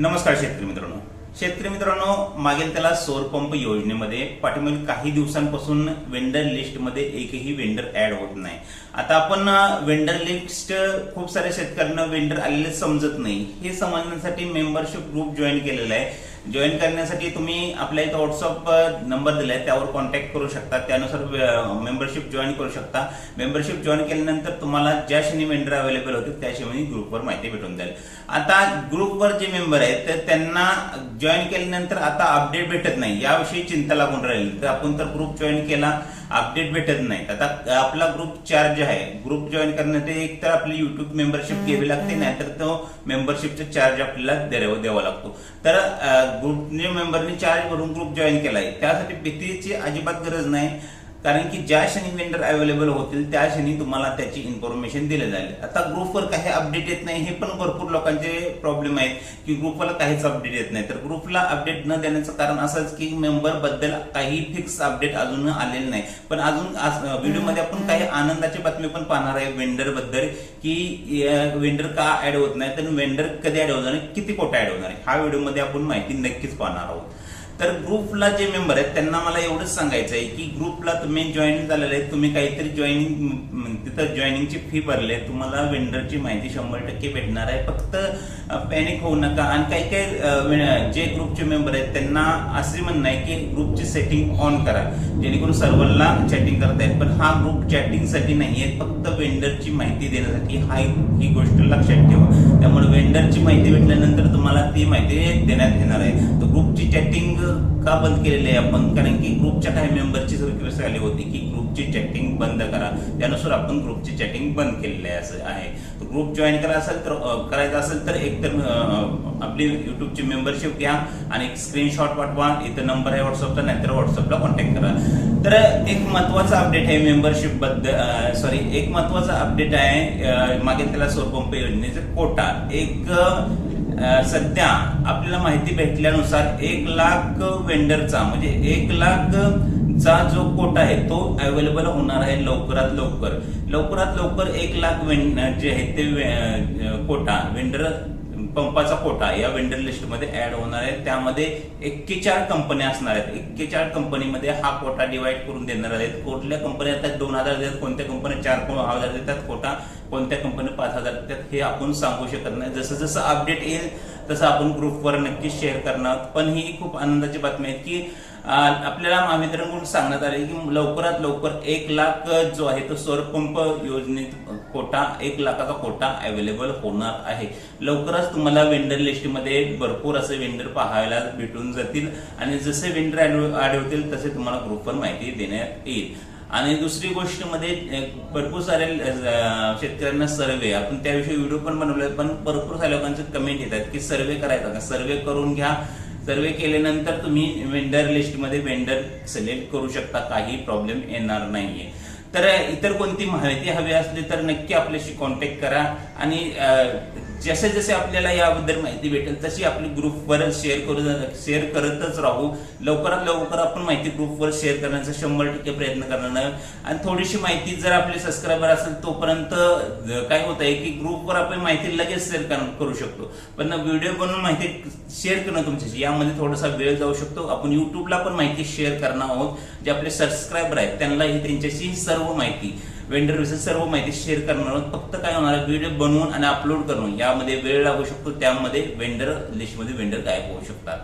नमस्कार शेतकरी मित्रांनो. शेतकरी मित्रांनो मागील त्याला सौर पंप योजनेमध्ये पाठीमागील काही दिवसांपासून वेंडर लिस्टमध्ये एकही वेंडर ऍड होत नाही. आता आपण वेंडर लिस्ट खूप साऱ्या शेतकऱ्यांना वेंडर आलेले समजत नाही. हे समजण्यासाठी मेंबरशिप ग्रुप जॉईन केलेला आहे. जॉईन करण्यासाठी तुम्ही आपल्या इथं व्हॉट्सअप नंबर दिलाय त्यावर कॉन्टॅक्ट करू शकता. त्यानुसार मेंबरशिप जॉईन करू शकता. मेंबरशिप जॉईन केल्यानंतर तुम्हाला ज्या क्षणी वेंडर अवेलेबल होते त्या क्षणी ग्रुपवर माहिती भेटून जाईल. आता ग्रुपवर जे मेंबर आहेत तर त्यांना जॉईन केल्यानंतर आता अपडेट भेटत नाही. याविषयी चिंता लागून राहील. तर आपण तर ग्रुप जॉईन केला अपडेट भेटत नाही. आता आपला ग्रुप चार्ज आहे. ग्रुप जॉईन करण्यासाठी एक तर आपली युट्यूब मेंबरशिप घ्यावी लागते नाहीतर तो मेंबरशिपचा चार्ज आपल्याला द्यावा द्यावा लागतो. तर ग्रुपने मेंबरने चार्ज भरून ग्रुप जॉईन केलाय. त्यासाठी भीतीची अजिबात गरज नाही. कारण की ज्या क्षणी वेंडर अवेलेबल होतील त्या क्षणी तुम्हाला त्याची इन्फॉर्मेशन दिले जाईल. आता ग्रुपवर काही अपडेट येत नाही हे पण भरपूर लोकांचे प्रॉब्लेम आहेत की ग्रुपला काहीच अपडेट येत नाही. तर ग्रुपला अपडेट न देण्याचं कारण असंच की मेंबरबद्दल काही फिक्स अपडेट अजून आलेले नाही. पण अजून व्हिडिओमध्ये आपण काही आनंदाची बातमी पण पाहणार आहे वेंडरबद्दल की वेंडर का ऍड होत नाही तर वेंडर कधी ऍड होणार आहे किती कोटा ऍड होणार आहे? हा व्हिडिओमध्ये आपण माहिती नक्कीच पाहणार आहोत. तर ग्रुपला जे मेंबर आहेत त्यांना मला एवढंच सांगायचं आहे की ग्रुपला तुम्ही जॉईन झालेले आहे तुम्ही काहीतरी जॉईनिंग तिथं जॉईनिंगची फी भरली आहे तुम्हाला वेंडरची माहिती शंभर टक्के भेटणार आहे. फक्त पॅनिक होऊ नका. आणि काही काही जे ग्रुपचे मेंबर आहेत त्यांना असे म्हणणं आहे की ग्रुपची सेटिंग ऑन करा. जेणेकरून सर्वांना चॅटिंग करता येईल. पण हा ग्रुप चॅटिंगसाठी नाही आहे. फक्त वेंडरची माहिती देण्यासाठी हा ही गोष्ट लक्षात ठेवा. त्यामुळे वेंडरची माहिती भेटल्यानंतर तुम्हाला ती माहिती देण्यात येणार आहे. तर ग्रुपची चॅटिंग का बंद केलेली आहे आपण कारण की ग्रुपच्या काही मेंबरची रिक्वेस्ट आली होती की ग्रुपची चॅटिंग बंद करा. त्यानुसार आपण ग्रुपची चॅटिंग बंद केलेली आहे असं आहे. ग्रुप जॉईन करा असेल तर करायचं असेल तर एक तर आपली युट्यूबची मेंबरशिप घ्या आणि एक स्क्रीनशॉट पाठवा. इथं नंबर आहे व्हॉट्सअपचा नाहीतर व्हॉट्सअपला कॉन्टॅक्ट करा. तर एक महत्त्वाचा अपडेट आहे मेंबरशिपबद्दल सॉरी एक महत्त्वाचा अपडेट आहे मागे त्याला सौरपंप योजनेचा कोटा एक सध्या आपल्याला माहिती भेटल्यानुसार एक लाख वेंडरचा म्हणजे एक लाख चा जो कोटा आहे तो अवेलेबल होणार आहे लवकरात लवकर. लवकरात लवकर एक लाख जे आहे ते कोटा वेंडर पंपाचा कोटा या वेंडर लिस्टमध्ये ऍड होणार आहे. त्यामध्ये एक्केचाळ कंपन्या असणार आहेत. एक्केचाळ कंपनीमध्ये हा कोटा डिवाइड करून देणार आहेत. कुठल्या कंपन्या त्यात दोन हजार देतात कोणत्या कंपन्या चार हजार देतात कोटा कोणत्या कंपनी पाच हजार देतात हे आपण सांगू शकत नाही. जसं जसं अपडेट येईल तसं आपण ग्रुपवर नक्कीच शेअर करणार पण ही खूप आनंदाची बातमी आहे की आपल्याला महावितरणकडून सांगण्यात आले की लवकरात लवकर एक लाख जो आहे तो सौरपंप योजनेत कोटा एक लाखाचा कोटा अवेलेबल होणार आहे. लवकरच तुम्हाला वेंडर लिस्टमध्ये भरपूर असे वेंडर पाहायला भेटून जातील. आणि जसे वेंडर आढळतील तसे तुम्हाला ग्रुपवर माहिती देण्यात येईल. आणि दुसरी गोष्टमध्ये भरपूर साऱ्या शेतकऱ्यांना सर्वे आपण त्याविषयी व्हिडिओ पण बनवले पण भरपूर साऱ्या लोकांचे कमेंट येतात की सर्वे करायचा का? सर्वे करून घ्या. सर्वे केल्यानंतर तुम्ही वेंडर लिस्टमध्ये वेंडर सिलेक्ट करू शकता. काही प्रॉब्लेम येणार नाहीये. तर इतर कोणती माहिती हवी असली तर नक्की आपल्याशी कॉन्टॅक्ट करा. आणि जसे जसे आपल्याला याबद्दल माहिती भेटेल तशी आपली ग्रुपवर शेअर करू शेअर करतच राहू. लवकरात लवकर आपण माहिती ग्रुपवर शेअर करण्याचा शंभर टक्के प्रयत्न करणार आणि थोडीशी माहिती जर आपले सबस्क्रायबर असेल तोपर्यंत काय होत आहे की ग्रुपवर आपण माहिती लगेच शेअर करू शकतो. पण व्हिडिओ बनवून माहिती शेअर करणं तुमच्याशी यामध्ये थोडासा वेळ जाऊ शकतो. आपण युट्यूबला पण माहिती शेअर करणार आहोत. जे आपले सबस्क्रायबर आहेत त्यांनाही त्यांच्याशी सर्व माहिती. वेंडर विषयी सर्व माहिती शेअर करणार आहोत. फक्त काय होणार आहे व्हिडिओ बनवून आणि अपलोड करून यामध्ये वेळ लागू शकतो त्यामध्ये वेंडर लिस्टमध्ये वेंडर गायब होऊ शकतात.